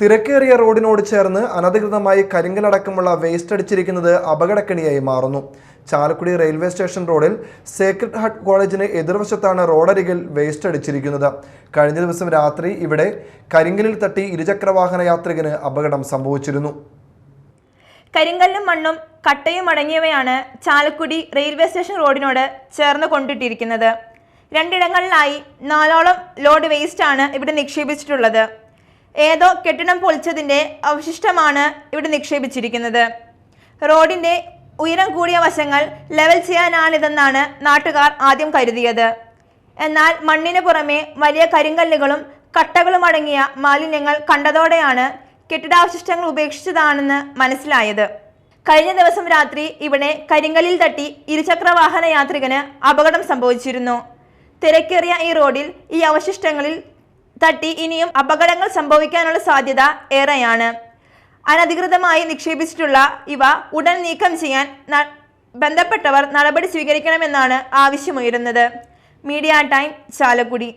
തിരക്കേറിയ റോഡിനോട് ചേർന്ന് അനധികൃതമായി കരിങ്കലടക്കമുള്ള വേസ്റ്റ് അടിച്ചിരിക്കുന്നത് അപകടക്കണിയായി മാറുന്നു. ചാലക്കുടി റെയിൽവേ സ്റ്റേഷൻ റോഡിൽ സേക്രഡ് ഹട്ട് കോളേജിന് എതിർവശത്താണ് റോഡരികിൽ വേസ്റ്റ് അടിച്ചിരിക്കുന്നത്. കഴിഞ്ഞ ദിവസം രാത്രി ഇവിടെ കരിങ്കലിൽ തട്ടി ഇരുചക്രവാഹന യാത്രികന് അപകടം സംഭവിച്ചിരുന്നു. കരിങ്കല്ലും മണ്ണും കട്ടയും അടങ്ങിയവയാണ് ചാലക്കുടി റെയിൽവേ സ്റ്റേഷൻ റോഡിനോട് ചേർന്ന് കൊണ്ടിട്ടിരിക്കുന്നത്. രണ്ടിടങ്ങളിലായി നാലോളം ലോഡ് വേസ്റ്റ് ആണ് ഇവിടെ നിക്ഷേപിച്ചിട്ടുള്ളത്. ഏതോ കെട്ടിടം പൊളിച്ചതിന്റെ അവശിഷ്ടമാണ് ഇവിടെ നിക്ഷേപിച്ചിരിക്കുന്നത്. റോഡിന്റെ ഉയരം കൂടിയ വശങ്ങൾ ലെവൽ ചെയ്യാനാണിതെന്നാണ് നാട്ടുകാർ ആദ്യം കരുതിയത്. എന്നാൽ മണ്ണിന് പുറമെ വലിയ കരിങ്കല്ലുകളും കട്ടകളും അടങ്ങിയ മാലിന്യങ്ങൾ കണ്ടതോടെയാണ് കെട്ടിടാവശിഷ്ടങ്ങൾ ഉപേക്ഷിച്ചതാണെന്ന് മനസ്സിലായത്. കഴിഞ്ഞ ദിവസം രാത്രി ഇവിടെ കരിങ്കല്ലിൽ തട്ടി ഇരുചക്ര വാഹന യാത്രികന് അപകടം സംഭവിച്ചിരുന്നു. തിരക്കേറിയ ഈ റോഡിൽ ഈ അവശിഷ്ടങ്ങളിൽ തട്ടി ഇനിയും അപകടങ്ങൾ സംഭവിക്കാനുള്ള സാധ്യത ഏറെയാണ്. അനധികൃതമായി നിക്ഷേപിച്ചിട്ടുള്ള ഇവ ഉടൻ നീക്കം ചെയ്യാൻ ബന്ധപ്പെട്ടവർ നടപടി സ്വീകരിക്കണമെന്നാണ് ആവശ്യമുയരുന്നത്. Media time Chalakudy.